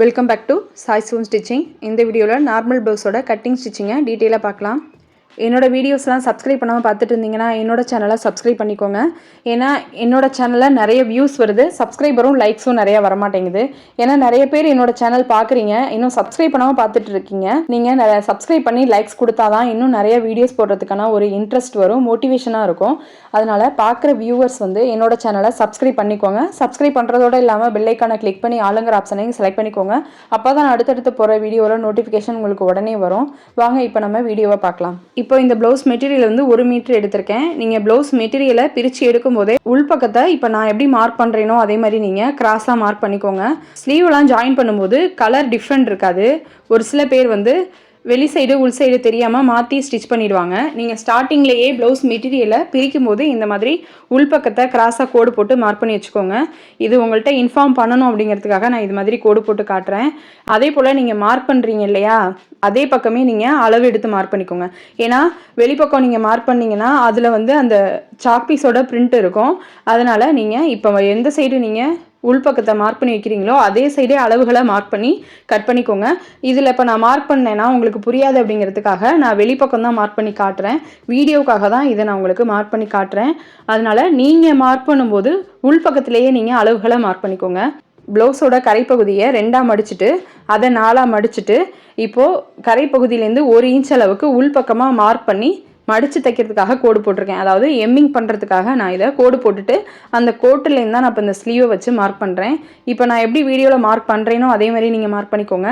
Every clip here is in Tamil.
Welcome back to Sai soon stitching இந்த வீடியோவில் நார்மல் ப்ளவுஸோட கட்டிங் ஸ்டிச்சிங்கை டீட்டெயிலாக பார்க்கலாம். என்னோட வீடியோஸ்லாம் சப்ஸ்கிரைப் பண்ணாமல் பார்த்துட்டு இருந்தீங்கன்னா என்னோடய சேனலை சப்ஸ்கிரைப் பண்ணிக்கோங்க. ஏன்னா என்னோடய சேனலில் நிறைய வியூஸ் வருது. சப்ஸ்கிரைபரும் லைக்ஸும் நிறைய வரமாட்டேங்குது. ஏன்னா நிறைய பேர் என்னோடய சேனல் பார்க்குறீங்க. இன்னும் சப்ஸ்கிரைப் பண்ணாமல் பார்த்துட்டு இருக்கீங்க நீங்கள் சப்ஸ்கிரைப் பண்ணி லைக்ஸ் கொடுத்தா தான் இன்னும் நிறைய வீடியோஸ் போடுறதுக்கான ஒரு இன்ட்ரெஸ்ட் வரும் மோட்டிவேஷனாக இருக்கும். அதனால் பார்க்குற வியூவர்ஸ் வந்து என்னோடய சேனலை சப்ஸ்கிரைப் பண்ணிக்கோங்க. சப்ஸ்கிரைப் பண்ணுறதோட இல்லாமல் பெல்லைக்கான கிளிக் பண்ணி ஆளுங்கிற ஆப்ஷனையும் செலக்ட் பண்ணிக்கோங்க. அப்போ தான் அடுத்தடுத்து போகிற வீடியோவில் நோட்டிஃபிகேஷன் உங்களுக்கு உடனே வரும். வாங்க இப்போ நம்ம வீடியோவை பார்க்கலாம். இப்போ இந்த ப்ளவுஸ் மெட்டீரியல் வந்து ஒரு மீட்டர் எடுத்திருக்கேன். நீங்கள் ப்ளவுஸ் மெட்டீரியலை பிரித்து எடுக்கும் போதே உள்பக்கத்தை இப்போ நான் எப்படி மார்க் பண்ணுறேனோ அதே மாதிரி நீங்கள் கிராஸாக மார்க் பண்ணிக்கோங்க. ஸ்லீவ்லாம் ஜாயின் பண்ணும்போது கலர் டிஃப்ரெண்ட் இருக்காது. ஒரு சில பேர் வந்து வெளி சைடு உள் சைடு தெரியாமல் மாற்றி ஸ்டிச் பண்ணிடுவாங்க. நீங்கள் ஸ்டார்டிங்லேயே ப்ளவுஸ் மெட்டீரியலை பிரிக்கும் போது இந்த மாதிரி உள்பக்கத்தை கிராஸாக கோடு போட்டு மார்க் பண்ணி வச்சுக்கோங்க. இது உங்கள்கிட்ட இன்ஃபார்ம் பண்ணணும் அப்படிங்கிறதுக்காக நான் இது மாதிரி கோடு போட்டு காட்டுறேன். அதே போல் நீங்கள் மார்க் பண்ணுறீங்க இல்லையா? அதே பக்கமே நீங்கள் அளவு எடுத்து மார்க் பண்ணிக்கோங்க. ஏன்னா வெளிப்பக்கம் நீங்கள் மார்க் பண்ணீங்கன்னா அதில் வந்து அந்த சாக் பீஸோட பிரிண்ட் இருக்கும். அதனால் நீங்கள் இப்போ எந்த சைடு நீங்கள் உள்பக்கத்தை மார்க் பண்ணி வைக்கிறீங்களோ அதே சைடே அளவுகளை மார்க் பண்ணி கட் பண்ணிக்கோங்க. இதில் இப்போ நான் மார்க் பண்ணேன்னா உங்களுக்கு புரியாது அப்படிங்கிறதுக்காக நான் வெளிப்பக்கம் தான் மார்க் பண்ணி காட்டுறேன். வீடியோக்காக தான் இதை நான் உங்களுக்கு மார்க் பண்ணி காட்டுறேன். அதனால் நீங்கள் மார்க் பண்ணும்போது உள்பக்கத்திலேயே நீங்கள் அளவுகளை மார்க் பண்ணிக்கோங்க. ப்ளவுஸோட கரைப்பகுதியை ரெண்டாக மடிச்சுட்டு அதை நாலாக மடிச்சுட்டு இப்போது கரைப்பகுதியிலேருந்து ஒரு இன்ச் அளவுக்கு உள்பக்கமாக மார்க் பண்ணி மடித்து தைக்கிறதுக்காக கோடு போட்டிருக்கேன். அதாவது எம்மிங் பண்ணுறதுக்காக நான் இதை கோடு போட்டுட்டு அந்த கோட்டுலேருந்து தான் நான் இப்போ இந்த ஸ்லீவை வச்சு மார்க் பண்ணுறேன் இப்போ நான் எப்படி வீடியோவில் மார்க் பண்ணுறேனோ அதே மாதிரி நீங்கள் மார்க் பண்ணிக்கோங்க.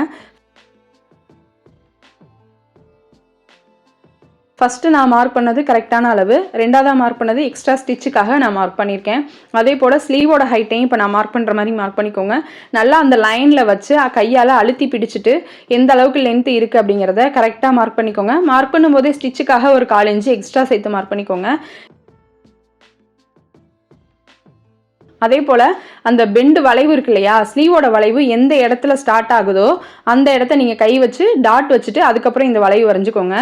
ஃபஸ்ட்டு நான் மார்க் பண்ணது கரெக்டான அளவு. ரெண்டாவதாக மார்க் பண்ணது எக்ஸ்ட்ரா ஸ்டிச்சுக்காக நான் மார்க் பண்ணியிருக்கேன் அதே போல் ஸ்லீவோட ஹைட்டையும் இப்போ நான் மார்க் பண்ணுற மாதிரி மார்க் பண்ணிக்கோங்க. நல்லா அந்த லைனில் வச்சு கையால் அழுத்தி பிடிச்சிட்டு எந்த அளவுக்கு லென்த்து இருக்குது அப்படிங்கிறத கரெக்டாக மார்க் பண்ணிக்கோங்க. மார்க் பண்ணும்போதே ஸ்டிச்சுக்காக ஒரு கால் இன்ச்சு எக்ஸ்ட்ரா சேர்த்து மார்க் பண்ணிக்கோங்க. அதே போல் அந்த பெண்டு வளைவு இருக்கு இல்லையா ஸ்லீவோட வளைவு எந்த இடத்துல ஸ்டார்ட் ஆகுதோ அந்த இடத்த நீங்கள் கை வச்சு டாட் வச்சுட்டு அதுக்கப்புறம் இந்த வளைவு வரைஞ்சிக்கோங்க.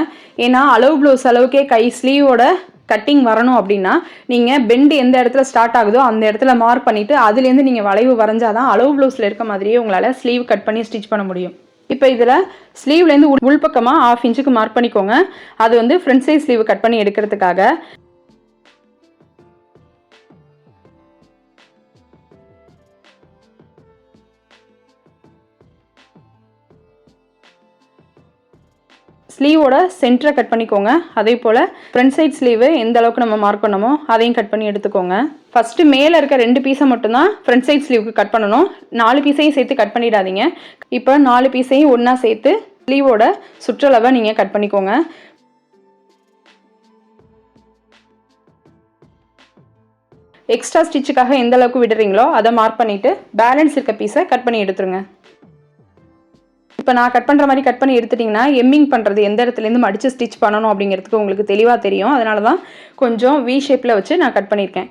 ஏன்னா அளவு ப்ளவுஸ் அளவுக்கே கை ஸ்லீவோட கட்டிங் வரணும் அப்படின்னா நீங்கள் பெண்டு எந்த இடத்துல ஸ்டார்ட் ஆகுதோ அந்த இடத்துல மார்க் பண்ணிவிட்டு அதுலேருந்து நீங்கள் வளைவு வரைஞ்சாதான் அளவு ப்ளவுஸில் இருக்க மாதிரியே உங்களால் ஸ்லீவ் கட் பண்ணி ஸ்டிச் பண்ண முடியும். இப்போ இதில் ஸ்லீவ்லேருந்து உள்பக்கமாக ஆஃப் இன்ச்சுக்கு மார்க் பண்ணிக்கோங்க. அது வந்து ஃப்ரண்ட் சைஸ் ஸ்லீவ் கட் பண்ணி எடுக்கிறதுக்காக. ஸ்லீவோட சென்டரை கட் பண்ணிக்கோங்க. அதே போல் ஃப்ரண்ட் சைட் ஸ்லீவு எந்த அளவுக்கு நம்ம மார்க் பண்ணமோ அதையும் கட் பண்ணி எடுத்துக்கோங்க. ஃபஸ்ட்டு மேலே இருக்க ரெண்டு பீஸை மட்டும்தான் ஃப்ரண்ட் சைட் ஸ்லீவுக்கு கட் பண்ணணும். நாலு பீஸையும் சேர்த்து கட் பண்ணிடாதீங்க. இப்போ நாலு பீஸையும் ஒன்றா சேர்த்து ஸ்லீவோட சுற்றளவை நீங்கள் கட் பண்ணிக்கோங்க. எக்ஸ்ட்ரா ஸ்டிச்சுக்காக எந்த அளவுக்கு விடுறீங்களோ அதை மார்க் பண்ணிவிட்டு பேலன்ஸ் இருக்க பீஸை கட் பண்ணி எடுத்துருங்க. இப்போ நான் கட் பண்ணுற மாதிரி கட் பண்ணி எடுத்துட்டிங்கன்னா எம்மிங் பண்ணுறது எந்த இடத்துலேருந்து மடித்து ஸ்டிச் பண்ணணும் அப்படிங்கிறதுக்கு உங்களுக்கு தெளிவாக தெரியும். அதனால தான் கொஞ்சம் வி ஷேப்பில் வச்சு நான் கட் பண்ணியிருக்கேன்.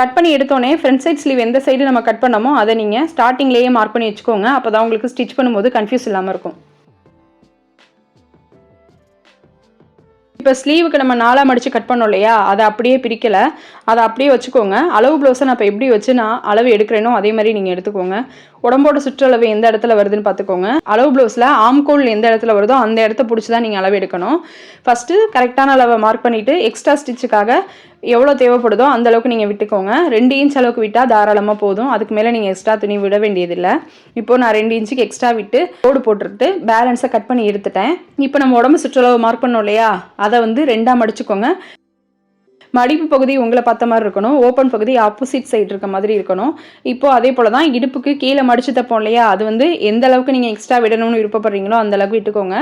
கட் பண்ணி எடுத்தோடனே ஃப்ரண்ட் சைட் ஸ்லீவ் எந்த சைடு நம்ம கட் பண்ணமோ அதை நீங்கள் ஸ்டார்டிங்லேயே மார்க் பண்ணி வச்சுக்கோங்க. அப்போ தான் உங்களுக்கு ஸ்டிச் பண்ணும்போது கன்ஃபியூஸ் இல்லாமல் இருக்கும். இப்போ ஸ்லீவுக்கு நம்ம நாலாக மடித்து கட் பண்ணோம் இல்லையா? அதை அப்படியே பிரிக்கலை. அதை அப்படியே வச்சுக்கோங்க. அளவு ப்ளவுஸை நான் இப்போ எப்படி வச்சு நான் அளவு எடுக்கிறேனோ அதே மாதிரி நீங்கள் எடுத்துக்கோங்க. உடம்போட சுற்றளவு எந்த இடத்துல வருதுன்னு பார்த்துக்கோங்க. அளவு ப்ளவுஸில் ஆம்கோல் எந்த இடத்துல வருதோ அந்த இடத்த பிடிச்சி தான் நீங்கள் அளவு எடுக்கணும். ஃபஸ்ட்டு கரெக்டான அளவை மார்க் பண்ணிவிட்டு எக்ஸ்ட்ரா ஸ்டிச்சுக்காக எவ்வளோ தேவைப்படுதோ அந்த அளவுக்கு நீங்கள் விட்டுக்கோங்க. ரெண்டு இன்ச் அளவுக்கு விட்டால் தாராளமாக போதும். அதுக்கு மேலே நீங்கள் எக்ஸ்ட்ரா துணி விட வேண்டியதில்லை. இப்போ நான் ரெண்டு இன்ச்சுக்கு எக்ஸ்ட்ரா விட்டு கோடு போட்டுட்டு பேலன்ஸை கட் பண்ணி எடுத்துட்டேன். இப்போ நம்ம உடம்பு சுற்றளவு மார்க் பண்ணோம் இல்லையா? அதை வந்து ரெண்டாக மடிச்சுக்கோங்க மடிப்பு பகுதி உங்களை பார்த்த மாதிரி இருக்கணும். ஓப்பன் பகுதி ஆப்போசிட் சைடு இருக்க மாதிரி இருக்கணும். இப்போ அதே போல் தான் இடுப்புக்கு கீழே மடிச்சு தப்போம் இல்லையா? அது வந்து எந்த அளவுக்கு நீங்கள் எக்ஸ்ட்ரா விடணும்னு விருப்பப்படுறீங்களோ அந்த அளவுக்கு விட்டுக்கோங்க.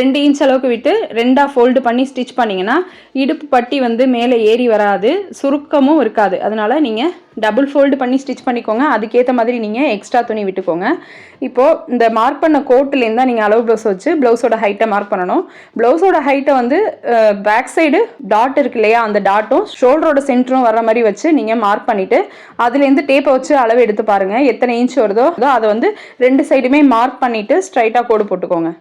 ரெண்டு இன்ச் அளவுக்கு விட்டு ரெண்டாக ஃபோல்டு பண்ணி ஸ்டிச் பண்ணிங்கன்னா இடுப்பு பட்டி வந்து மேலே ஏறி வராது. சுருக்கமும் இருக்காது. அதனால் நீங்கள் டபுள் ஃபோல்டு பண்ணி ஸ்டிச் பண்ணிக்கோங்க. அதுக்கேற்ற மாதிரி நீங்கள் எக்ஸ்ட்ரா துணி விட்டுக்கோங்க. இப்போது இந்த மார்க் பண்ண கோட்டுலேருந்து தான் நீங்கள் அளவு ப்ளவுஸ் வச்சு ப்ளவுஸோட ஹைட்டை மார்க் பண்ணணும். ப்ளவுஸோட ஹைட்டை வந்து பேக் சைடு டாட் இருக்கு இல்லையா? அந்த டாட்டும் ஷோல்டரோட சென்டரும் வர மாதிரி வச்சு நீங்கள் மார்க் பண்ணிவிட்டு அதுலேருந்து டேப்பை வச்சு அளவு எடுத்து பாருங்கள் எத்தனை இன்ச் வருதோ அதோ அதை வந்து ரெண்டு சைடுமே மார்க் பண்ணிவிட்டு ஸ்ட்ரைட்டாக கோடு போட்டுக்கோங்க.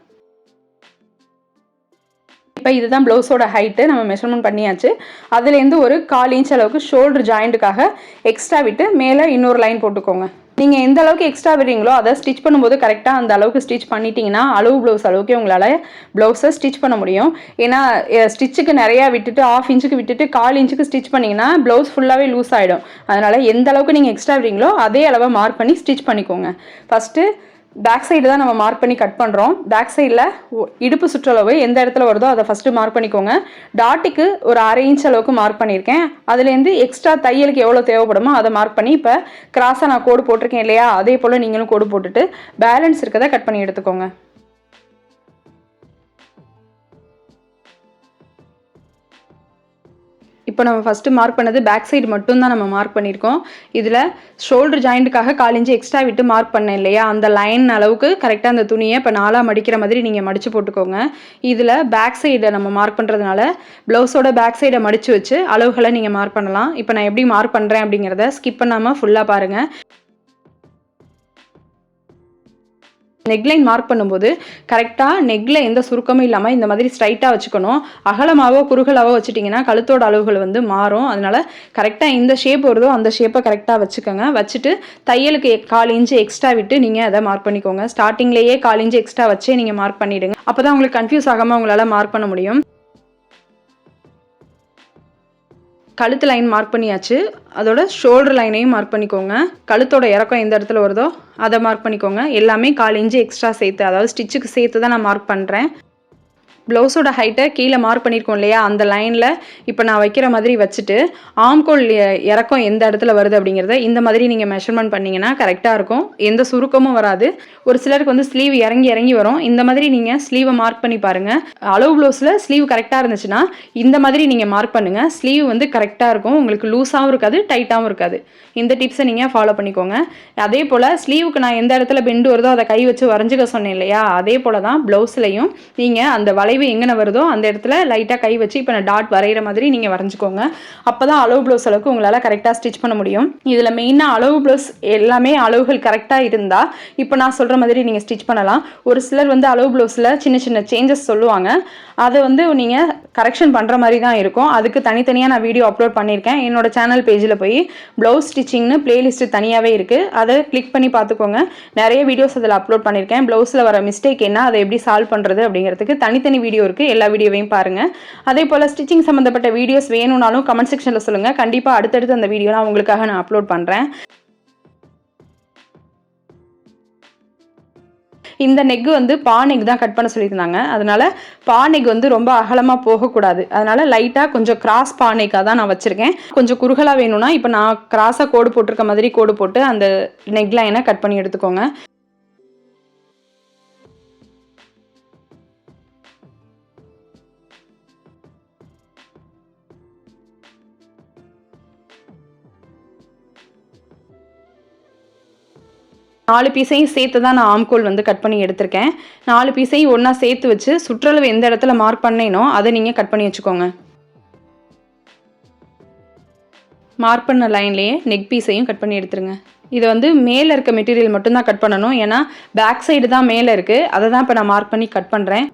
இப்போ இதுதான் ப்ளவுஸோட ஹைட்டு நம்ம மெஷர்மெண்ட் பண்ணியாச்சு. அதுலேருந்து ஒரு கால் இன்ச் அளவுக்கு ஷோல்டர் ஜாயிண்ட்டுக்காக எக்ஸ்ட்ரா விட்டு மேலே இன்னொரு லைன் போட்டுக்கோங்க. நீங்கள் எந்த அளவுக்கு எக்ஸ்ட்ரா விடுறீங்களோ அதை ஸ்டிச் பண்ணும்போது கரெக்டாக அந்த அளவுக்கு ஸ்டிச் பண்ணிட்டீங்கன்னா அளவு ப்ளவுஸ் அளவுக்கு உங்களால் ப்ளவுஸை ஸ்டிச் பண்ண முடியும். ஏன்னா ஸ்டிச்சுக்கு நிறையா விட்டுட்டு ஆஃப் இன்ச்சுக்கு விட்டுட்டு கால் இன்ச்சுக்கு ஸ்டிச் பண்ணிங்கன்னா ப்ளவுஸ் ஃபுல்லாகவே லூஸ் ஆகிடும் அதனால் எந்த அளவுக்கு நீங்கள் எக்ஸ்ட்ரா விடுறீங்களோ அதே அளவை மார்க் பண்ணி ஸ்டிச் பண்ணிக்கோங்க. ஃபஸ்ட்டு பேக் சைடு தான் நம்ம மார்க் பண்ணி கட் பண்ணுறோம் பேக் சைடில் இடுப்பு சுற்றளவு எந்த இடத்துல வருதோ அதை ஃபஸ்ட்டு மார்க் பண்ணிக்கோங்க. டாட்டிக்கு ஒரு அரை இன்ச் அளவுக்கு மார்க் பண்ணியிருக்கேன். அதுலேருந்து எக்ஸ்ட்ரா தையலுக்கு எவ்வளோ தேவைப்படுமோ அதை மார்க் பண்ணி இப்போ கிராஸாக நான் கோடு போட்டிருக்கேன் இல்லையா? அதே போல் நீங்களும் கோடு போட்டுட்டு பேலன்ஸ் இருக்கதை கட் பண்ணி எடுத்துக்கோங்க. இப்போ நம்ம ஃபஸ்ட்டு மார்க் பண்ணது பேக் சைடு மட்டும்தான் நம்ம மார்க் பண்ணியிருக்கோம். இதில் ஷோல்டர் ஜாயிண்ட்டுக்காக காலிஞ்சு எக்ஸ்ட்ரா விட்டு மார்க் பண்ணேன் இல்லையா? அந்த லைன் அளவுக்கு கரெக்டாக அந்த துணியை இப்போ நாலாக மடிக்கிற மாதிரி நீங்கள் மடித்து போட்டுக்கோங்க. இதில் பேக் சைடை நம்ம மார்க் பண்ணுறதுனால ப்ளவுஸோட பேக் சைடை மடித்து வச்சு அளவுகளை நீங்கள் மார்க் பண்ணலாம். இப்போ நான் எப்படி மார்க் பண்ணுறேன் அப்படிங்கிறத ஸ்கிப் பண்ணாமல் ஃபுல்லாக பாருங்கள் நெக்லைன் மார்க் பண்ணும்போது கரெக்டாக நெக்கில் எந்த சுருக்கமும் இல்லாமல் இந்த மாதிரி ஸ்ட்ரைட்டாக வச்சுக்கணும். அகலமாகவோ குறுகலாவோ வச்சுட்டிங்கன்னா கழுத்தோட அளவுகள் வந்து மாறும். அதனால் கரெக்டாக இந்த ஷேப் வருதோ அந்த ஷேப்பை கரெக்டாக வச்சுக்கோங்க. வச்சுட்டு தையலுக்கு கால் இன்ச்சு எக்ஸ்ட்ரா விட்டு நீங்கள் அதை மார்க் பண்ணிக்கோங்க. ஸ்டார்டிங்லேயே கால் இன்ச்சு எக்ஸ்ட்ரா வச்சே நீங்கள் மார்க் பண்ணிவிடுங்க அப்போ தான் உங்களுக்கு கன்ஃபியூஸ் ஆகாமல் உங்களால் மார்க் பண்ண முடியும். கழுத்து லைன் மார்க் பண்ணியாச்சு. அதோட ஷோல்டர் லைனையும் மார்க் பண்ணிக்கோங்க. கழுத்தோட இறக்கம் எந்த இடத்துல வருதோ அதை மார்க் பண்ணிக்கோங்க. எல்லாமே கால் இன்ச்சு எக்ஸ்ட்ரா சேர்த்து அதாவது ஸ்டிச்சுக்கு சேர்த்து தான் நான் மார்க் பண்ணுறேன் ப்ளவுஸோட ஹைட்டை கீழே மார்க் பண்ணியிருக்கோம் இல்லையா? அந்த லைனில் இப்போ நான் வைக்கிற மாதிரி வச்சுட்டு ஆம்கோல் இறக்கம் எந்த இடத்துல வருது அப்படிங்கிறத இந்த மாதிரி நீங்கள் மெஷர்மெண்ட் பண்ணிங்கன்னா கரெக்டாக இருக்கும். எந்த சுருக்கமும் வராது. ஒரு சிலருக்கு வந்து ஸ்லீவ் இறங்கி இறங்கி வரும். இந்த மாதிரி நீங்கள் ஸ்லீவை மார்க் பண்ணி பாருங்கள் அளவு ப்ளவுஸில் ஸ்லீவ் கரெக்டாக இருந்துச்சுன்னா இந்த மாதிரி நீங்கள் மார்க் பண்ணுங்கள் ஸ்லீவ் வந்து கரெக்டாக இருக்கும். உங்களுக்கு லூஸாகவும் இருக்காது டைட்டாகவும் இருக்காது. இந்த டிப்ஸை நீங்கள் ஃபாலோ பண்ணிக்கோங்க. அதே போல் ஸ்லீவுக்கு நான் எந்த இடத்துல பெண்டு வருதோ அதை கை வச்சு வரைஞ்சிக்க சொன்னேன் இல்லையா? அதே போல் தான் ப்ளவுஸ்லையும் நீங்கள் அந்த வலை வளைவு எங்கே வருதோ அந்த இடத்துல லைட்டாக கை வச்சு இப்போ நான் டாட் வரைகிற மாதிரி நீங்கள் வரைஞ்சிக்கோங்க. அப்போ தான் அளவு ப்ளவுஸ் அளவுக்கு உங்களால் கரெக்டாக ஸ்டிச் பண்ண முடியும். இதில் மெயினாக அளவு ப்ளவுஸ் எல்லாமே அளவுகள் கரெக்டாக இருந்தால் இப்போ நான் சொல்கிற மாதிரி நீங்கள் ஸ்டிச் பண்ணலாம். ஒரு சிலர் வந்து அளவு ப்ளவுஸில் சின்ன சின்ன சேஞ்சஸ் சொல்லுவாங்க. அதை வந்து நீங்கள் கரெக்ஷன் பண்ணுற மாதிரி தான் இருக்கும். அதுக்கு தனித்தனியாக நான் வீடியோ அப்லோட் பண்ணியிருக்கேன். என்னோட சேனல் பேஜில் போய் ப்ளவுஸ் ஸ்டிச்சிங்னு பிளேலிஸ்ட்டு தனியாகவே இருக்குது அதை கிளிக் பண்ணி பார்த்துக்கோங்க. நிறைய வீடியோஸ் அதில் அப்லோட் பண்ணியிருக்கேன். ப்ளவுஸில் வர மிஸ்டேக் என்ன அதை எப்படி சால்வ் பண்ணுறது அப்படிங்கிறதுக்கு தனித்தனி வீடியோ இருக்குது எல்லா வீடியோவையும் பாருங்கள் அதே போல் ஸ்டிச்சிங் சம்மந்தப்பட்ட வீடியோஸ் வேணும்னாலும் கமெண்ட் செக்ஷனில் சொல்லுங்கள் கண்டிப்பாக அடுத்தடுத்து அந்த வீடியோலாம் உங்களுக்காக நான் அப்லோட் பண்ணுறேன் இந்த நெக் வந்து பா நெக் தான் கட் பண்ண சொல்லியிருந்தாங்க. அதனால பா நெக் வந்து ரொம்ப அகலமாக போகக்கூடாது. அதனால லைட்டாக கொஞ்சம் கிராஸ் பா நெக்காக தான் நான் வச்சுருக்கேன். கொஞ்சம் குறுகலாக வேணும்னா இப்போ நான் கிராஸாக கோடு போட்டிருக்க மாதிரி கோடு போட்டு அந்த நெக் லைனை கட் பண்ணி எடுத்துக்கோங்க. நாலு பீஸையும் சேர்த்து தான் நான் ஆம்கோல் வந்து கட் பண்ணி எடுத்திருக்கேன். நாலு பீஸையும் ஒன்றா சேர்த்து வச்சு சுற்றளவு எந்த இடத்துல மார்க் பண்ணேனோ அதை நீங்கள் கட் பண்ணி வச்சுக்கோங்க. மார்க் பண்ண லைன்லேயே நெக் பீஸையும் கட் பண்ணி எடுத்துருங்க. இதை வந்து மேலே இருக்க மெட்டீரியல் மட்டும்தான் கட் பண்ணணும். ஏன்னா பேக் சைடு தான் மேலே இருக்குது அதை தான் இப்போ நான் மார்க் பண்ணி கட் பண்ணுறேன்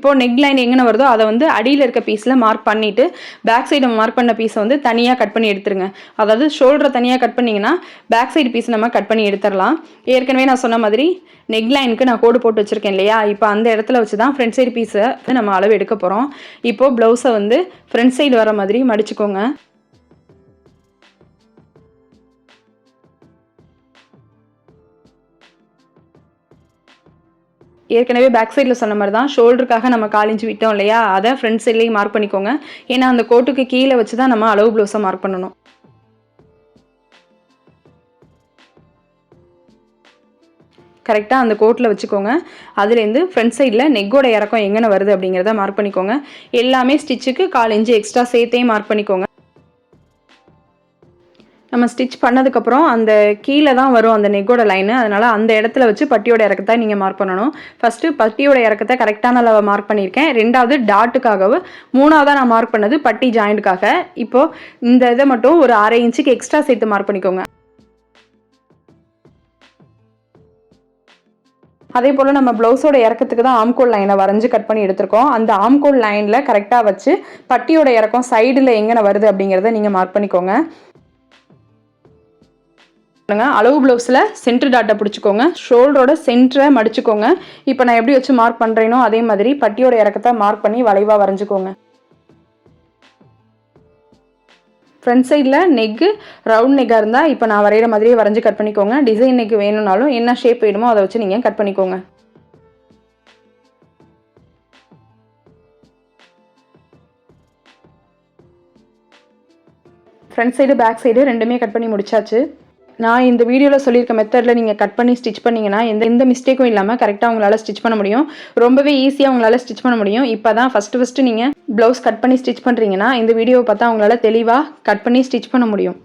இப்போ நெக் லைன் எங்கே வருதோ அதை வந்து அடியில் இருக்க பீஸில் மார்க் பண்ணிவிட்டு பேக் சைடு மார்க் பண்ண பீஸை வந்து தனியாக கட் பண்ணி எடுத்துருங்க. அதாவது ஷோல்டரை தனியாக கட் பண்ணிங்கன்னா பேக் சைடு பீஸ் நம்ம கட் பண்ணி எடுத்துடலாம் ஏற்கனவே நான் சொன்ன மாதிரி நெக் லைனுக்கு நான் கோடு போட்டு வச்சுருக்கேன் இல்லையா? இப்போ அந்த இடத்துல வச்சு தான் ஃப்ரண்ட் சைடு பீஸை நம்ம அளவு எடுக்க போகிறோம் இப்போது ப்ளவுஸை வந்து ஃப்ரண்ட் சைடு வர மாதிரி மடிச்சுக்கோங்க. ஏற்கனவே பேக் சைடில் சொன்ன மாதிரி தான் ஷோல்டருக்காக நம்ம காலிஞ்சு விட்டோம் இல்லையா? அதை ஃப்ரண்ட் சைட்லேயும் மார்க் பண்ணிக்கோங்க. ஏன்னா அந்த கோட்டுக்கு கீழே வச்சு தான் நம்ம அளவு ப்ளவுஸை மார்க் பண்ணணும். கரெக்டாக அந்த கோட்டில் வச்சுக்கோங்க. அதுலேருந்து ஃப்ரண்ட் சைடில் நெக்கோட இறக்கம் எங்கே வருது அப்படிங்கிறத மார்க் பண்ணிக்கோங்க. எல்லாமே ஸ்டிச்சுக்கு கால் இன்ச்சு எக்ஸ்ட்ரா சேர்த்தே மார்க் பண்ணிக்கோங்க. நம்ம ஸ்டிச் பண்ணதுக்கப்புறம் அந்த கீழே தான் வரும் அந்த நெக்கோட லைனு அதனால் அந்த இடத்துல வச்சு பட்டியோட இறக்கத்தை நீங்கள் மார்க் பண்ணணும். ஃபஸ்ட்டு பட்டியோட இறக்கத்தை கரெக்டான அளவை மார்க் பண்ணியிருக்கேன். ரெண்டாவது டாட்டுக்காகவும் மூணாவதாக நான் மார்க் பண்ணது பட்டி ஜாயிண்ட்டுக்காக இப்போது இந்த இதை மட்டும் ஒரு அரை இன்ச்சுக்கு எக்ஸ்ட்ரா சேர்த்து மார்க் பண்ணிக்கோங்க. அதே போல் நம்ம ப்ளவுஸோட இறக்கத்துக்கு தான் ஆம்கோல் லைனை வரைஞ்சி கட் பண்ணி எடுத்திருக்கோம். அந்த ஆம்கோல் லைனில் கரெக்டாக வச்சு பட்டியோட இறக்கம் சைடில் எங்கே வருது அப்படிங்கிறத நீங்கள் மார்க் பண்ணிக்கோங்க. அளவு ப்ளவுஸில் சென்டர் டாட்டை பிடிச்சிக்கோங்க. ஷோல்டரோட சென்டரை மடிச்சுக்கோங்க. இப்போ நான் எப்படி வச்சு மார்க் பண்ணுறேனோ அதே மாதிரி பட்டியோட இறக்கத்தை மார்க் பண்ணி வளைவாக வரைஞ்சிக்கோங்க. ஃப்ரண்ட் சைடில் நெக்கு ரவுண்ட் நெக்காக இருந்தால் இப்போ நான் வரைகிற மாதிரியே வரைஞ்சி கட் பண்ணிக்கோங்க. டிசைன் நெக் வேணும்னாலும் என்ன ஷேப் வேணுமோ அதை வச்சு நீங்கள் கட் பண்ணிக்கோங்க. ஃப்ரண்ட் சைடு பேக் சைடு ரெண்டுமே கட் பண்ணி முடிச்சாச்சு. நான் இந்த வீடியோவில் சொல்லியிருக்க மெத்தடில் நீங்கள் கட் பண்ணி ஸ்டிச் பண்ணிங்கன்னா எந்த எந்த மிஸ்டேக்கும் இல்லாமல் கரெக்டாக உங்களால் ஸ்டிச் பண்ண முடியும். ரொம்பவே ஈஸியாக உங்களால் ஸ்டிச் பண்ண முடியும். இப்போ தான் ஃபஸ்ட்டு ஃபஸ்ட்டு நீங்கள் ப்ளவுஸ் கட் பண்ணி ஸ்டிச் பண்ணுறீங்கன்னா இந்த வீடியோவை பார்த்தா உங்களால் தெளிவாக கட் பண்ணி ஸ்டிச் பண்ண முடியும்.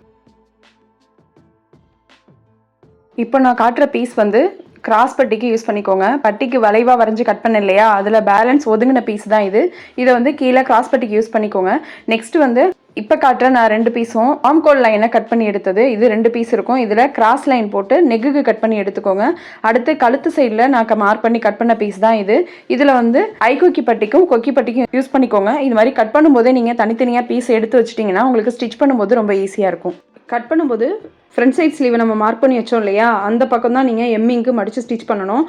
இப்போ நான் காட்டுற பீஸ் வந்து கிராஸ் பட்டிக்கு யூஸ் பண்ணிக்கோங்க. பட்டிக்கு வளைவாக வரைஞ்சி கட் பண்ண இல்லையா? அதில் பேலன்ஸ் ஒதுங்கின பீஸ் தான் இது. இதை வந்து கீழே கிராஸ் பட்டிக்கு யூஸ் பண்ணிக்கோங்க. நெக்ஸ்ட் வந்து இப்போ காட்டுற நான் ரெண்டு பீஸும் ஆம்கோல் லைனை கட் பண்ணி எடுத்தது. இது ரெண்டு பீஸ் இருக்கும். இதில் கிராஸ் லைன் போட்டு நெகுக்கு கட் பண்ணி எடுத்துக்கோங்க. அடுத்து கழுத்து சைடில் நான் மார்க் பண்ணி கட் பண்ண பீஸ் தான் இது. இதில் வந்து ஐகொக்கி பட்டிக்கும் கொக்கி பட்டிக்கும் யூஸ் பண்ணிக்கோங்க. இது மாதிரி கட் பண்ணும்போதே நீங்கள் தனித்தனியாக பீஸ் எடுத்து வச்சிட்டிங்கன்னா உங்களுக்கு ஸ்டிச் பண்ணும்போது ரொம்ப ஈஸியாக இருக்கும். கட் பண்ணும்போது ஃப்ரண்ட் சைட் ஸ்லீவை நம்ம மார்க் பண்ணி வச்சோம் இல்லையா? அந்த பக்கம் தான் நீங்கள் எம்மிங்க்கு மடித்து ஸ்டிச் பண்ணணும்.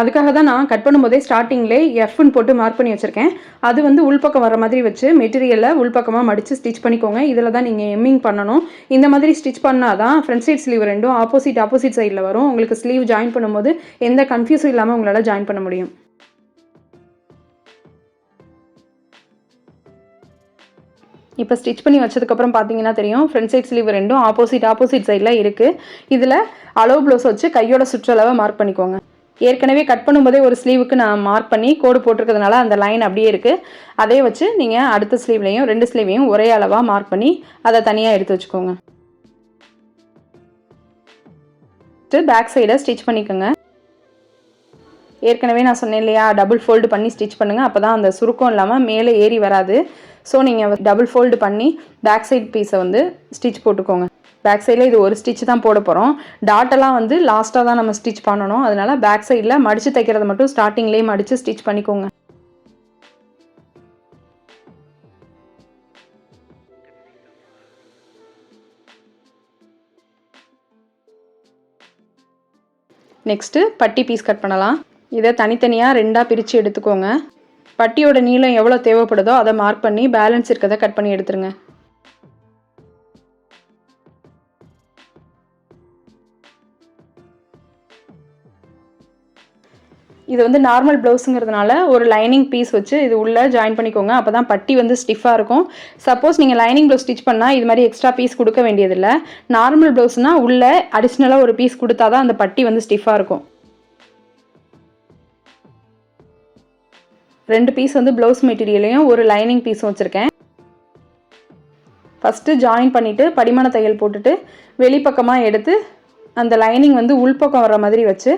அதுக்காக தான் நான் கட் பண்ணும்போதே ஸ்டார்டிங்லேயே எஃப்னு போட்டு மார்க் பண்ணி வச்சுருக்கேன். அது வந்து உள்பக்கம் வர மாதிரி வச்சு மெட்டீரியலை உள்பக்கமாக மடித்து ஸ்டிச் பண்ணிக்கோங்க. இதில் தான் நீங்கள் எம்மிங் பண்ணணும். இந்த மாதிரி ஸ்டிச் பண்ணால் தான் ஃப்ரண்ட் சைட் ஸ்லீவ் ரெண்டும் ஆப்போசிட் ஆப்போசிட் சைடில் வரும். உங்களுக்கு ஸ்லீவ் ஜாயின் பண்ணும்போது எந்த கன்ஃபியூஸும் இல்லாமல் உங்களால் ஜாயின் பண்ண முடியும். இப்போ ஸ்டிச் பண்ணி வச்சதுக்கப்புறம் பார்த்தீங்கன்னா தெரியும் ஃப்ரண்ட் சைட் ஸ்லீவ் ரெண்டும் ஆப்போசிட் ஆப்போசிட் சைடில் இருக்குது இதில் அளவு ப்ளவுஸ் வச்சு கையோட சுற்றளவை மார்க் பண்ணிக்கோங்க. ஏற்கனவே கட் பண்ணும்போதே ஒரு ஸ்லீவுக்கு நான் மார்க் பண்ணி கோடு போட்டிருக்கிறதுனால அந்த லைன் அப்படியே இருக்குது அதே வச்சு நீங்கள் அடுத்த ஸ்லீவ்லையும் ரெண்டு ஸ்லீவையும் ஒரே அளவாக மார்க் பண்ணி அதை தனியாக எடுத்து வச்சுக்கோங்க. பேக் சைடை ஸ்டிச் பண்ணிக்கோங்க. ஏற்கனவே நான் சொன்னேன் இல்லையா டபுள் ஃபோல்டு பண்ணி ஸ்டிச் பண்ணுங்கள் அப்போ தான் அந்த சுருக்கம் இல்லாமல் மேலே ஏறி வராது. ஸோ நீங்கள் டபுள் ஃபோல்டு பண்ணி பேக் சைட் பீஸை வந்து ஸ்டிச் போட்டுக்கோங்க. பேக் சைடில் இது ஒரு ஸ்டிச் தான் போட போகிறோம் டாட்டெல்லாம் வந்து லாஸ்ட்டாக தான் நம்ம ஸ்டிச் பண்ணணும். அதனால் பேக் சைடில் மடித்து தைக்கிறத மட்டும் ஸ்டார்டிங்லேயே மடித்து ஸ்டிச் பண்ணிக்கோங்க. நெக்ஸ்ட்டு பட்டி பீஸ் கட் பண்ணலாம். இதை தனித்தனியாக ரெண்டாக பிரித்து எடுத்துக்கோங்க. பட்டியோட நீளம் எவ்வளோ தேவைப்படுதோ அதை மார்க் பண்ணி பேலன்ஸ் இருக்கிறத கட் பண்ணி எடுத்துருங்க. இது வந்து நார்மல் ப்ளவுஸுங்கிறதுனால ஒரு லைனிங் பீஸ் வச்சு இது உள்ளே ஜாயின் பண்ணிக்கோங்க. அப்போ தான் பட்டி வந்து ஸ்டிஃபாக இருக்கும். சப்போஸ் நீங்கள் லைனிங் ப்ளவுஸ் ஸ்டிச் பண்ணால் இது மாதிரி எக்ஸ்ட்ரா பீஸ் கொடுக்க வேண்டியதில்லை. நார்மல் ப்ளவுஸ்னால் உள்ளே அடிஷ்னலாக ஒரு பீஸ் கொடுத்தா தான் அந்த பட்டி வந்து ஸ்டிஃபாக இருக்கும். ரெண்டு பீஸ் வந்து ப்ளவுஸ் மெட்டீரியலையும் ஒரு லைனிங் பீஸும் வச்சுருக்கேன். ஃபஸ்ட்டு ஜாயின் பண்ணிவிட்டு படிமான தையல் போட்டுட்டு வெளிப்பக்கமாக எடுத்து அந்த லைனிங் வந்து உள்பக்கம் வர மாதிரி வச்சு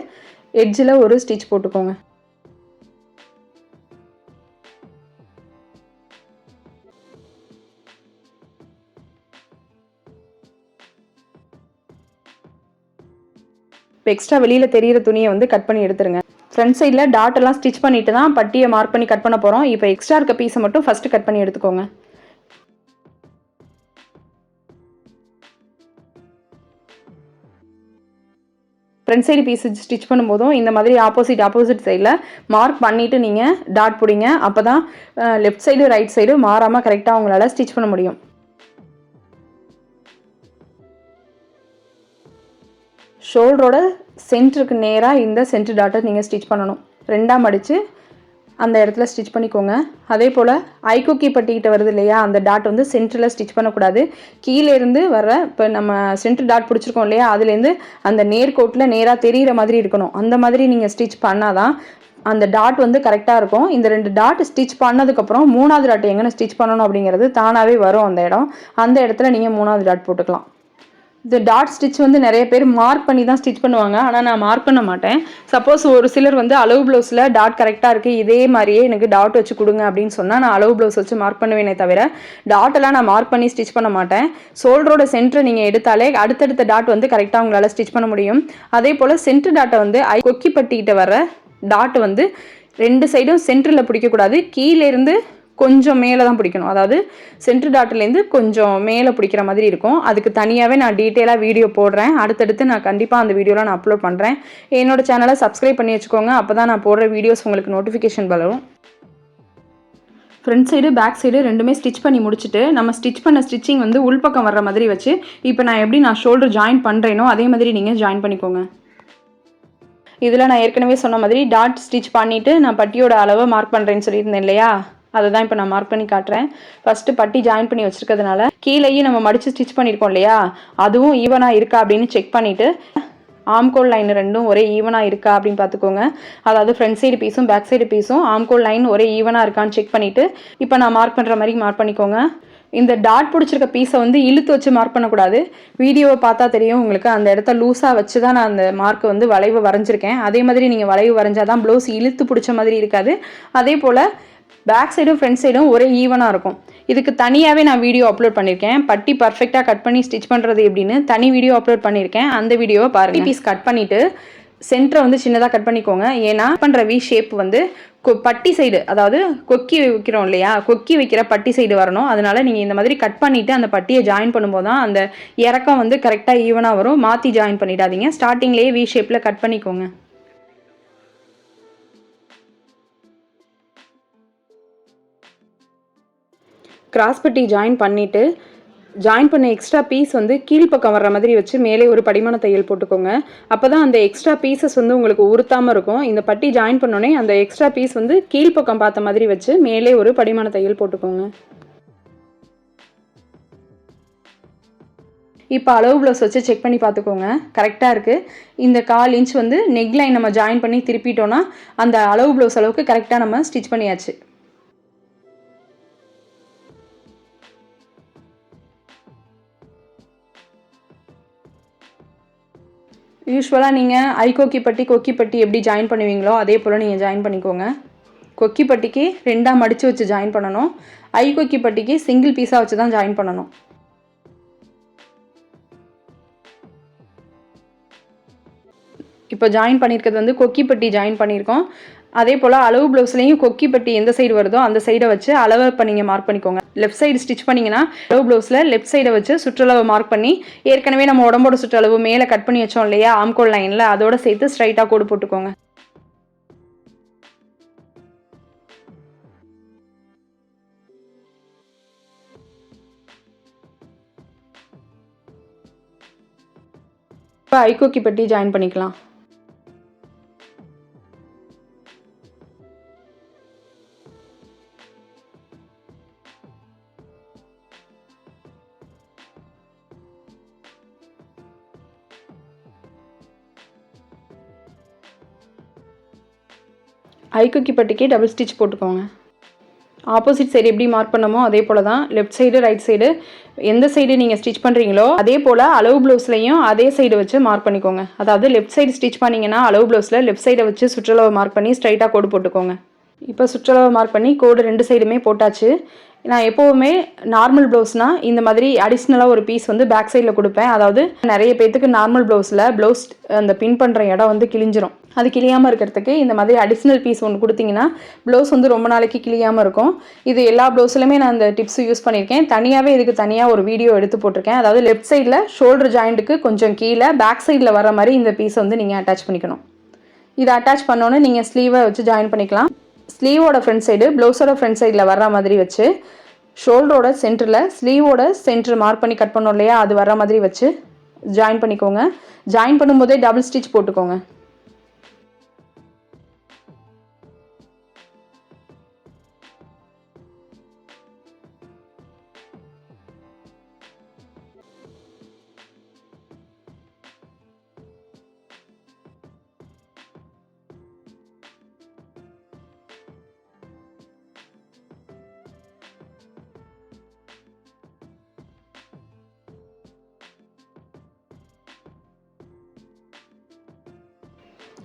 எட்ஜில் ஒரு ஸ்டிச் போட்டுக்கோங்க. இப்போ எக்ஸ்ட்ரா வெளியில் தெரியிற துணியை வந்து கட் பண்ணி எடுத்துருங்க. ஃப்ரண்ட் சைடில் டாட் எல்லாம் ஸ்டிச் பண்ணிட்டு தான் பட்டியை மார்க் பண்ணி கட் பண்ண போகிறோம் இப்போ எக்ஸ்ட்ரா இருக்க பீஸை மட்டும் ஃபஸ்ட்டு கட் பண்ணி எடுத்துக்கோங்க. ஃப்ரண்ட் சைடு பீஸ் ஸ்டிச் பண்ணும்போதும் இந்த மாதிரி ஆப்போசிட் ஆப்போசிட் சைடில் மார்க் பண்ணிவிட்டு நீங்கள் டாட் பிடிங்க. அப்போ தான் லெஃப்ட் சைடு ரைட் சைடு மாறாமல் கரெக்டாக உங்களால் ஸ்டிச் பண்ண முடியும். ஷோல்டரோட சென்டருக்கு நேராக இந்த சென்டர் டாட்டை நீங்கள் ஸ்டிச் பண்ணணும். ரெண்டாம் அடித்து அந்த இடத்துல ஸ்டிச் பண்ணிக்கோங்க. அதே போல் ஐகோக்கி பட்டிக்கிட்ட வருது இல்லையா அந்த டாட் வந்து சென்டரில் ஸ்டிச் பண்ணக்கூடாது. கீழேருந்து வர இப்போ நம்ம சென்டர் டாட் பிடிச்சிருக்கோம் இல்லையா அதுலேருந்து அந்த நேர்கோட்டில் நேராக தெரிகிற மாதிரி இருக்கணும். அந்த மாதிரி நீங்கள் ஸ்டிச் பண்ணால் தான் அந்த டாட் வந்து கரெக்டாக இருக்கும். இந்த ரெண்டு டாட் ஸ்டிச் பண்ணதுக்கப்புறம் மூணாவது டாட் எங்கே ஸ்டிச் பண்ணணும் அப்படிங்கிறது தானாகவே வரும் அந்த இடம். அந்த இடத்துல நீங்கள் மூணாவது டாட் போட்டுக்கலாம். இந்த டாட் ஸ்டிச் வந்து நிறைய பேர் மார்க் பண்ணி தான் ஸ்டிச் பண்ணுவாங்க. ஆனால் நான் மார்க் பண்ண மாட்டேன். சப்போஸ் ஒரு சிலர் வந்து அளவு ப்ளவுஸில் டாட் கரெக்டாக இருக்குது இதே மாதிரியே எனக்கு டாட் வச்சு கொடுங்க அப்படின்னு சொன்னால் நான் அளவு ப்ளவுஸ் வச்சு மார்க் பண்ணுவேனே தவிர டாட்டெல்லாம் நான் மார்க் பண்ணி ஸ்டிச் பண்ண மாட்டேன். சோல்டரோட சென்டர் நீங்கள் எடுத்தாலே அடுத்தடுத்த டாட் வந்து கரெக்டாக உங்களால் ஸ்டிச் பண்ண முடியும். அதே போல் சென்டர் டாட்டை வந்து ஐ கொக்கி பட்டிக்கிட்ட வர டாட் வந்து ரெண்டு சைடும் சென்டரில் பிடிக்கக்கூடாது. கீழேருந்து கொஞ்சம் மேலே தான் பிடிக்கணும். அதாவது சென்ட்ரு டாட்லேருந்து கொஞ்சம் மேலே பிடிக்கிற மாதிரி இருக்கும். அதுக்கு தனியாகவே நான் டீட்டெயிலாக வீடியோ போடுறேன். அடுத்தடுத்து நான் கண்டிப்பாக அந்த வீடியோலாம் நான் அப்லோட் பண்ணுறேன் என்னோட சேனலை சப்ஸ்கிரைப் பண்ணி வச்சுக்கோங்க. அப்போ தான் நான் போடுற வீடியோஸ் உங்களுக்கு நோட்டிஃபிகேஷன் வரும். ஃப்ரண்ட் சைடு பேக் சைடு ரெண்டுமே ஸ்டிச் பண்ணி முடிச்சுட்டு நம்ம ஸ்டிச் பண்ண ஸ்டிச்சிங் வந்து உள்பக்கம் வர்ற மாதிரி வச்சு இப்போ நான் எப்படி நான் ஷோல்டர் ஜாயின் பண்ணுறேனோ அதே மாதிரி நீங்கள் ஜாயின் பண்ணிக்கோங்க. இதில் நான் ஏற்கனவே சொன்ன மாதிரி டாட் ஸ்டிச் பண்ணிவிட்டு நான் பட்டியோட அளவை மார்க் பண்ணுறேன்னு சொல்லியிருந்தேன் இல்லையா? அதை தான் இப்போ நான் மார்க் பண்ணி காட்டுறேன். ஃபஸ்ட்டு பட்டி ஜாயின் பண்ணி வச்சுருக்கிறதுனால கீழேயும் நம்ம மடித்து ஸ்டிச் பண்ணியிருக்கோம் இல்லையா? அதுவும் ஈவனாக இருக்கா அப்படின்னு செக் பண்ணிவிட்டு ஆம்கோல் லைன் ரெண்டும் ஒரே ஈவனாக இருக்கா அப்படின்னு பார்த்துக்கோங்க. அதாவது ஃப்ரண்ட் சைடு பீஸும் பேக் சைடு பீஸும் ஆம்கோல் லைன் ஒரே ஈவனாக இருக்கான்னு செக் பண்ணிவிட்டு இப்போ நான் மார்க் பண்ணுற மாதிரி மார்க் பண்ணிக்கோங்க. இந்த டாட் பிடிச்சிருக்க பீஸை வந்து இழுத்து வச்சு மார்க் பண்ணக்கூடாது. வீடியோவை பார்த்தா தெரியும் உங்களுக்கு. அந்த இடத்த லூஸாக வச்சு தான் நான் அந்த மார்க்கை வந்து வளைவு வரைஞ்சிருக்கேன். அதே மாதிரி நீங்கள் வளைவு வரைஞ்சால் தான் ப்ளவுஸ் இழுத்து பிடிச்ச மாதிரி இருக்காது. அதே போல் பேக் சைடும் ஃப்ரண்ட் சைடும் ஒரே ஈவனாக இருக்கும். இதுக்கு தனியாகவே நான் வீடியோ அப்லோட் பண்ணியிருக்கேன் பட்டி பர்ஃபெக்டாக கட் பண்ணி ஸ்டிச் பண்ணுறது எப்படின்னு தனி வீடியோ அப்லோட் பண்ணியிருக்கேன் அந்த வீடியோவை பாருங்கள் பீஸ் கட் பண்ணிவிட்டு சென்டரை வந்து சின்னதாக கட் பண்ணிக்கோங்க. ஏன்னா பண்ணுற வி ஷேப் வந்து பட்டி சைடு அதாவது கொக்கி வைக்கிறோம் இல்லையா? கொக்கி வைக்கிற பட்டி சைடு வரணும். அதனால நீங்கள் இந்த மாதிரி கட் பண்ணிவிட்டு அந்த பட்டியை ஜாயின் பண்ணும்போது தான் அந்த இறக்கம் வந்து கரெக்டாக ஈவனாக வரும். மாற்றி ஜாயின் பண்ணிடாதீங்க. ஸ்டார்டிங்லேயே வி ஷேப்பில் கட் பண்ணிக்கோங்க. கிராஸ் பட்டி ஜாயின் பண்ணிவிட்டு ஜாயின் பண்ண எக்ஸ்ட்ரா பீஸ் வந்து கீழ்ப்பக்கம் வர்ற மாதிரி வச்சு மேலே ஒரு படிமான தையல் போட்டுக்கோங்க. அப்போ தான் அந்த எக்ஸ்ட்ரா பீசஸ் வந்து உங்களுக்கு உறுத்தாமல் இருக்கும். இந்த பட்டி ஜாயின் பண்ணோடனே அந்த எக்ஸ்ட்ரா பீஸ் வந்து கீழ்ப்பக்கம் பார்த்த மாதிரி வச்சு மேலே ஒரு படிமான தையல் போட்டுக்கோங்க. இப்போ அளவு ப்ளவுஸ் வச்சு செக் பண்ணி பார்த்துக்கோங்க. கரெக்டாக இருக்குது இந்த கால் இன்ச் வந்து நெக் லைன் நம்ம ஜாயின் பண்ணி திருப்பிட்டோன்னா அந்த அளவு ப்ளவுஸ் அளவுக்கு கரெக்டாக நம்ம ஸ்டிச் பண்ணியாச்சு. யூஸ்வலாக நீங்கள் ஐகோக்கிப்பட்டி கொக்கிப்பட்டி கொக்கி பட்டி எப்படி ஜாயின் பண்ணுவீங்களோ அதே போல் நீங்கள் ஜாயின் பண்ணிக்கோங்க. கொக்கி பட்டிக்கு ரெண்டாக மடித்து வச்சு ஜாயின் பண்ணணும். ஐ பட்டிக்கு சிங்கிள் பீஸாக வச்சு தான் ஜாயின் பண்ணணும். இப்போ ஜாயின் பண்ணியிருக்கிறது வந்து கொக்கி பட்டி ஜாயின் பண்ணியிருக்கோம் அதே போல் அளவு ப்ளவுஸ்லேயும் கொக்கி பட்டி எந்த சைடு வருதோ அந்த சைடை வச்சு அளவை இப்போ நீங்கள் மார்க் பண்ணிக்கோங்க. லெஃப்ட் சைடு ஸ்டிச் பண்ணிங்கன்னா அளவு ப்ளவுஸில் லெஃப்ட் சைடை வச்சு சுற்றளவை மார்க் பண்ணி ஏற்கனவே நம்ம உடம்போட சுற்றளவு மேலே கட் பண்ணி வச்சோம் இல்லையா ஆம்கோல் லைனில் அதோட சேர்த்து ஸ்ட்ரைட்டாக கோடு போட்டுக்கோங்க. இப்போ ஐகோக்கி பட்டி ஜாயின் பண்ணிக்கலாம். ஐக்குக்கி பட்டிக்கு டபுள் ஸ்டிச் போட்டுக்கோங்க. ஆப்போசிட் சைடு எப்படி மார்க் பண்ணமோ அதே போல் தான் லெஃப்ட் சைடு ரைட் சைடு எந்த சைடு நீங்கள் ஸ்டிச் பண்ணுறீங்களோ அதே போல் அளவு ப்ளவுஸ்லையும் அதே சைடு வச்சு மார்க் பண்ணிக்கோங்க. அதாவது லெஃப்ட் சைடு ஸ்டிச் பண்ணிங்கன்னா அளவு ப்ளவுஸில் லெஃப்ட் சைடை வச்சு சுற்றளவை மார்க் பண்ணி ஸ்ட்ரைட்டாக கோடு போட்டுக்கோங்க. இப்போ சுற்றளவை மார்க் பண்ணி கோடு ரெண்டு சைடுமே போட்டாச்சு. நான் எப்போவுமே நார்மல் ப்ளவுஸ்னால் இந்த மாதிரி அடிஷ்னலாக ஒரு பீஸ் வந்து பேக் சைடில் கொடுப்பேன். அதாவது நிறைய பேத்துக்கு நார்மல் ப்ளவுஸில் ப்ளவுஸ் அந்த பின் பண்ணுற இடம் வந்து கிழிஞ்சிரும். அது கிளியாமல் இருக்கிறதுக்கு இந்த மாதிரி அடிஷ்னல் பீஸ் ஒன்று கொடுத்தீங்கன்னா ப்ளவுஸ் வந்து ரொம்ப நாளைக்கு கிளியாமல் இருக்கும். இது எல்லா ப்ளவுஸ்லையுமே நான் அந்த டிப்ஸ் யூஸ் பண்ணியிருக்கேன். தனியாகவே இதுக்கு தனியாக ஒரு வீடியோ எடுத்து போட்டிருக்கேன். அதாவது லெஃப்ட் சைடில் ஷோல்டர் ஜாயிண்ட்டுக்கு கொஞ்சம் கீழே பேக் சைடில் வர மாதிரி இந்த பீஸை வந்து நீங்கள் அட்டாச் பண்ணிக்கணும். இதை அட்டாச் பண்ணோன்னே நீங்கள் ஸ்லீவை வச்சு ஜாயின் பண்ணிக்கலாம். ஸ்லீவோட ஃப்ரண்ட் சைடு ப்ளவுஸோட ஃப்ரண்ட் சைடில் வர்ற மாதிரி வச்சு ஷோல்டரோட சென்டரில் ஸ்லீவோட சென்டர் மார்க் பண்ணி கட் பண்ணோம் இல்லையா? அது வர்ற மாதிரி வச்சு ஜாயின் பண்ணிக்கோங்க. ஜாயின் பண்ணும்போதே டபுள் ஸ்டிச் போட்டுக்கோங்க.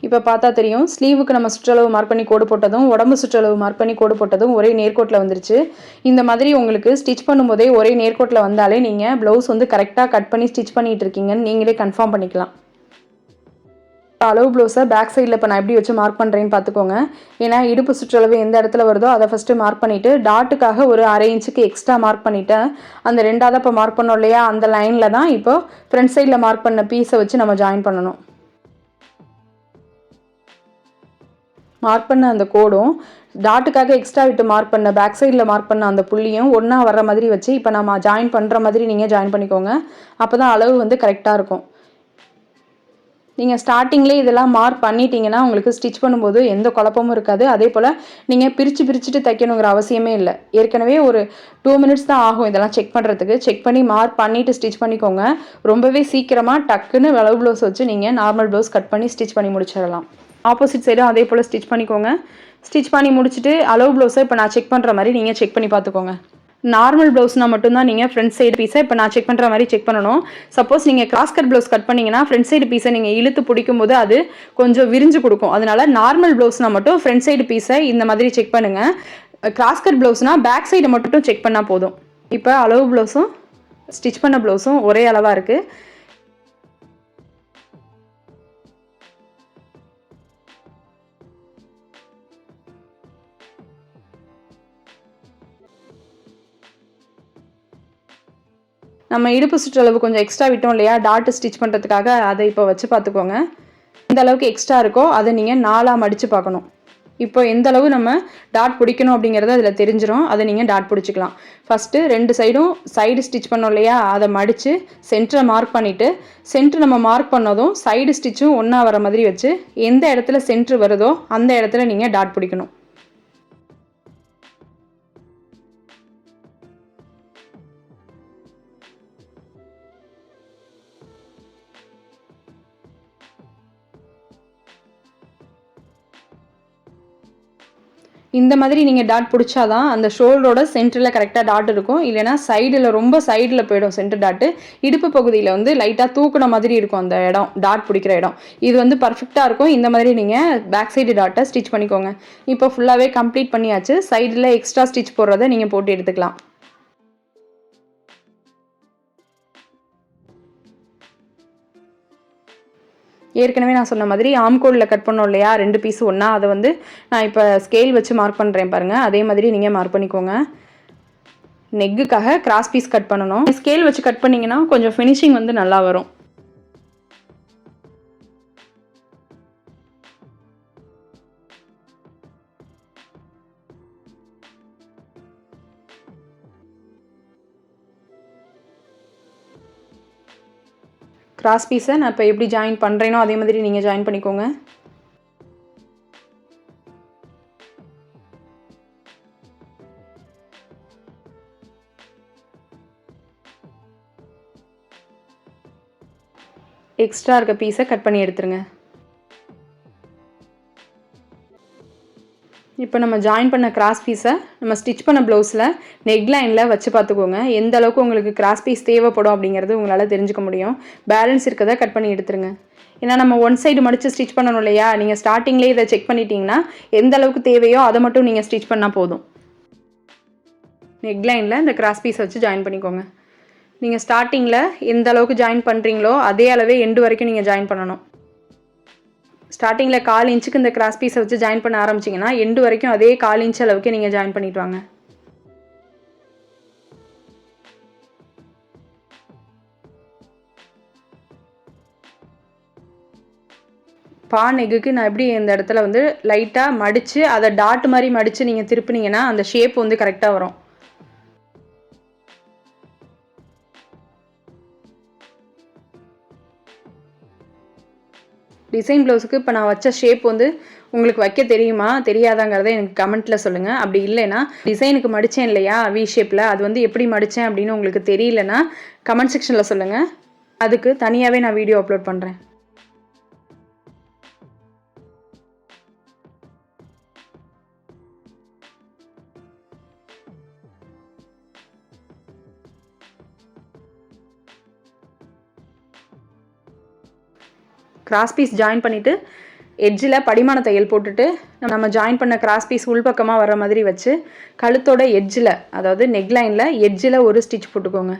இப்போ பார்த்தா தெரியும். ஸ்லீவுக்கு நம்ம சுற்றளவு மார்க் பண்ணி கோடு போட்டதும் உடம்பு சுற்றளவு மார்க் பண்ணி கோடு போட்டதும் ஒரே நேர்கோட்டில் வந்துருச்சு. இந்த மாதிரி உங்களுக்கு ஸ்டிச் பண்ணும்போதே ஒரே நேர்கோட்டில் வந்தாலே நீங்கள் ப்ளவுஸ் வந்து கரெக்டாக கட் பண்ணி ஸ்டிச் பண்ணிகிட்டு இருக்கீங்கன்னு நீங்களே கன்ஃபார்ம் பண்ணிக்கலாம். அளவு ப்ளவுஸை பேக் சைடில் இப்போ நான் எப்படி வச்சு மார்க் பண்ணுறேன்னு பார்த்துக்கோங்க. ஏன்னா இடுப்பு சுற்றளவு எந்த இடத்துல வருதோ அதை ஃபஸ்ட்டு மார்க் பண்ணிவிட்டு டாட்டுக்காக ஒரு அரை இன்ச்சுக்கு எக்ஸ்ட்ரா மார்க் பண்ணிவிட்டேன் அந்த ரெண்டாவது இப்போ மார்க் பண்ணோம் இல்லையா அந்த லைனில் தான் இப்போ ஃப்ரண்ட் சைடில் மார்க் பண்ண பீஸை வச்சு நம்ம ஜாயின் பண்ணணும். மார்க் பண்ண அந்த கோடும் டாட்டுக்காக எக்ஸ்ட்ரா விட்டு மார்க் பண்ண பேக் சைடில் மார்க் பண்ண அந்த புள்ளியும் ஒன்றா வர்ற மாதிரி வச்சு இப்போ நம்ம ஜாயின் பண்ணுற மாதிரி நீங்கள் ஜாயின் பண்ணிக்கோங்க. அப்போ தான் அளவு வந்து கரெக்டாக இருக்கும். நீங்கள் ஸ்டார்டிங்லேயே இதெல்லாம் மார்க் பண்ணிட்டீங்கன்னா உங்களுக்கு ஸ்டிச் பண்ணும்போது எந்த குழப்பமும் இருக்காது. அதே போல் நீங்கள் பிரித்து பிரிச்சுட்டு தைக்கணுங்கிற அவசியமே இல்லை. ஏற்கனவே ஒரு டூ மினிட்ஸ் தான் ஆகும் இதெல்லாம் செக் பண்ணுறதுக்கு செக் பண்ணி மார்க் பண்ணிவிட்டு ஸ்டிச் பண்ணிக்கோங்க. ரொம்பவே சீக்கிரமாக டக்குன்னு விளவு ப்ளவுஸ் வச்சு நீங்கள் நார்மல் ப்ளவுஸ் கட் பண்ணி ஸ்டிச் பண்ணி முடிச்சிடலாம். ஆப்போசிட் சைடும் அதே போல் ஸ்டிச் பண்ணிக்கோங்க. ஸ்டிச் பண்ணி முடிச்சுட்டு அளவு ப்ளவுஸை இப்போ நான் செக் பண்ணுற மாதிரி நீங்கள் செக் பண்ணி பார்த்துக்கோங்க நார்மல் ப்ளவுஸ்னால் மட்டும்தான் நீங்கள் ஃப்ரண்ட் சைடு பீஸை இப்போ நான் செக் பண்ணுற மாதிரி செக் பண்ணணும். சப்போஸ் நீங்கள் கிராஸ் கட் ப்ளவுஸ் கட் பண்ணிங்கன்னா ஃப்ரண்ட் சைடு பீஸை நீங்கள் இழுத்து பிடிக்கும் போது அது கொஞ்சம் விரிஞ்சு கொடுக்கும். அதனால நார்மல் ப்ளவுஸ்னால் மட்டும் ஃப்ரண்ட் சைடு பீஸை இந்த மாதிரி செக் பண்ணுங்கள் கிராஸ் கட் ப்ளவுஸ்னால் பேக் சைடு மட்டும் செக் பண்ணால் போதும். இப்போ அளவு ப்ளவுஸும் ஸ்டிச் பண்ண ப்ளவுஸும் ஒரே அளவாக இருக்குது நம்ம இடுப்பு சுற்றளவு கொஞ்சம் எக்ஸ்ட்ரா விட்டோம் இல்லையா? டாட் ஸ்டிச் பண்ணுறதுக்காக அதை இப்போ வச்சு பார்த்துக்கோங்க. எந்த அளவுக்கு எக்ஸ்ட்ரா இருக்கோ அதை நீங்கள் நாலாக மடித்து பார்க்கணும். இப்போ எந்த அளவு நம்ம டாட் பிடிக்கணும் அப்படிங்கிறத அதில் தெரிஞ்சிடும் அதை நீங்கள் டாட் பிடிச்சிக்கலாம். ஃபஸ்ட்டு ரெண்டு சைடும் சைடு ஸ்டிச் பண்ணோம் இல்லையா? அதை மடித்து சென்டரை மார்க் பண்ணிவிட்டு சென்ட்ரு நம்ம மார்க் பண்ணதும் சைடு ஸ்டிச்சும் ஒன்றா வர மாதிரி வச்சு எந்த இடத்துல சென்ட்ரு வருதோ அந்த இடத்துல நீங்கள் டாட் பிடிக்கணும். இந்த மாதிரி நீங்கள் டாட் பிடிச்சா தான் அந்த ஷோல்டரோட சென்டரில் கரெக்டாக டாட் இருக்கும். இல்லைனா சைடில் ரொம்ப சைடில் போயிடும் சென்டர் டாட்டு இடுப்பு பகுதியில் வந்து லைட்டாக தூக்குன மாதிரி இருக்கும் அந்த இடம் டாட் பிடிக்கிற இடம். இது வந்து பர்ஃபெக்டாக இருக்கும். இந்த மாதிரி நீங்கள் பேக் சைடு டாட்டை ஸ்டிச் பண்ணிக்கோங்க. இப்போ ஃபுல்லாகவே கம்ப்ளீட் பண்ணியாச்சு. சைடில் எக்ஸ்ட்ரா ஸ்டிச் போடுறத நீங்கள் போட்டு எடுத்துக்கலாம். ஏற்கனவே நான் சொன்ன மாதிரி ஆம்கோடில் கட் பண்ணோம் இல்லையா? ரெண்டு பீஸ் ஒன்றா அதை வந்து நான் இப்போ ஸ்கேல் வச்சு மார்க் பண்ணுறேன் பாருங்கள் அதே மாதிரி நீங்கள் மார்க் பண்ணிக்கோங்க. நெக்குக்காக கிராஸ் பீஸ் கட் பண்ணணும். ஸ்கேல் வச்சு கட் பண்ணிங்கன்னா கொஞ்சம் ஃபினிஷிங் வந்து நல்லா வரும். கிராஸ் பீஸை நான் இப்போ எப்படி ஜாயின் பண்ணுறேனோ அதே மாதிரி நீங்கள் ஜாயின் பண்ணிக்கோங்க. எக்ஸ்ட்ரா இருக்க பீஸை கட் பண்ணி எடுத்துருங்க. இப்போ நம்ம ஜாயின் பண்ண கிராஸ் பீஸை நம்ம ஸ்டிச் பண்ண ப்ளவுஸில் நெக் லைனில் வச்சு பார்த்துக்கோங்க. எந்த அளவுக்கு உங்களுக்கு கிராஸ் பீஸ் தேவைப்படும் அப்படிங்கிறது உங்களால் தெரிஞ்சுக்க முடியும். பேலன்ஸ் இருக்கிறத கட் பண்ணி எடுத்துருங்க. ஏன்னா நம்ம ஒன் சைடு மடித்து ஸ்டிச் பண்ணணும் இல்லையா? நீங்கள் ஸ்டார்டிங்லேயே இதை செக் பண்ணிட்டீங்கன்னா எந்த அளவுக்கு தேவையோ அதை மட்டும் நீங்கள் ஸ்டிச் பண்ணால் போதும். நெக் லைனில் இந்த கிராஸ் பீஸ் வச்சு ஜாயின் பண்ணிக்கோங்க. நீங்கள் ஸ்டார்டிங்கில் எந்த அளவுக்கு ஜாயின் பண்ணுறீங்களோ அதே அளவே எண்டு வரைக்கும் நீங்கள் ஜாயின் பண்ணணும். ஸ்டார்டிங்கில் கால் இன்ச்சுக்கு இந்த கிராஸ் பீஸை வச்சு ஜாயின் பண்ண ஆரம்பிச்சிங்கன்னா எண்டு வரைக்கும் அதே கால் இன்ச் அளவுக்கு நீங்கள் ஜாயின் பண்ணிட்டு வாங்க. பான் எக்குக்கு நான் எப்படி இந்த இடத்துல வந்து லைட்டாக மடித்து அதை டாட் மாதிரி மடித்து நீங்கள் திருப்பினீங்கன்னா அந்த ஷேப் வந்து கரெக்டாக வரும். டிசைன் ப்ளவுஸுக்கு இப்போ நான் வச்ச ஷேப் வந்து உங்களுக்கு வைக்க தெரியுமா? தெரியாதாங்கிறத எனக்கு கமெண்ட்டில் சொல்லுங்கள் அப்படி இல்லைன்னா டிசைனுக்கு மடித்தேன் இல்லையா வி ஷேப்பில் அது வந்து எப்படி மடித்தேன் அப்படின்னு உங்களுக்கு தெரியலன்னா கமெண்ட் செக்ஷனில் சொல்லுங்கள் அதுக்கு தனியாகவே நான் வீடியோ அப்லோட் பண்ணுறேன் கிராஸ் பீஸ் ஜாயின் பண்ணிவிட்டு எட்ஜில் படிமான தையல் போட்டுட்டு நம்ம ஜாயின் பண்ண கிராஸ் பீஸ் உள்பக்கமாக வர மாதிரி வச்சு கழுத்தோட எட்ஜில் அதாவது நெக்லைனில் எட்ஜில் ஒரு ஸ்டிச் போட்டுக்கோங்க.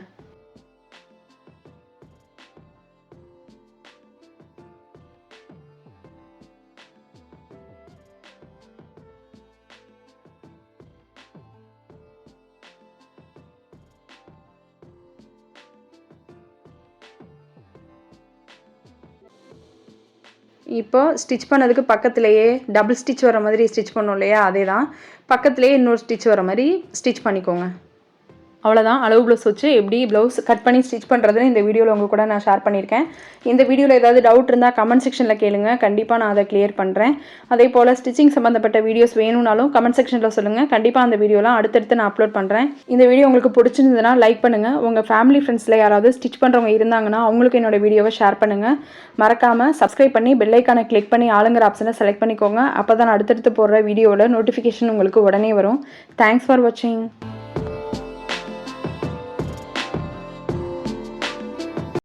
இப்போ ஸ்டிச் பண்ணதுக்கு பக்கத்துலேயே டபுள் ஸ்டிச் வர மாதிரி ஸ்டிச் பண்ணோம் இல்லையா? அதே தான் பக்கத்துலேயே இன்னொரு ஸ்டிச் வர மாதிரி ஸ்டிச் பண்ணிக்கோங்க. அவ்வளோதான் அளவு ப்ளவுஸ் வச்சு எப்படி ப்ளவுஸ் கட் பண்ணி ஸ்டிச் பண்ணுறதுன்னு இந்த வீடியோவில் உங்கள் கூட நான் ஷேர் பண்ணியிருக்கேன். இந்த வீடியோவில் ஏதாவது டவுட் இருந்தால் கமெண்ட் செக்ஷனில் கேளுங்க. கண்டிப்பாக நான் அதை கிளியர் பண்ணுறேன் அதே போல் ஸ்டிச்சிங் சம்மந்தப்பட்ட வீடியோஸ் வேணும்னாலும் கமெண்ட் செக்ஷனில் சொல்லுங்கள் கண்டிப்பாக அந்த வீடியோலாம் அடுத்தடுத்து நான் அப்லோட் பண்ணுறேன் இந்த வீடியோ உங்களுக்கு பிடிச்சிருந்ததுன்னா லைக் பண்ணுங்கள் உங்கள் ஃபேமிலி ஃப்ரெண்ட்ஸில் யாராவது ஸ்டிச் பண்ணுறவங்க இருந்தாங்கன்னா அவங்களுக்கு என்னோட வீடியோவை ஷேர் பண்ணுங்கள் மறக்காமல் சப்ஸ்கிரைப் பண்ணி பெல்லைக்கானை கிளிக் பண்ணி ஆளுங்கிற ஆப்ஷனை செலக்ட் பண்ணிக்கோங்க. அப்போ தான் அடுத்தடுத்து போடுற வீடியோவில் நோட்டிஃபிகேஷன் உங்களுக்கு உடனே வரும். தேங்க்ஸ் ஃபார் வாட்சிங்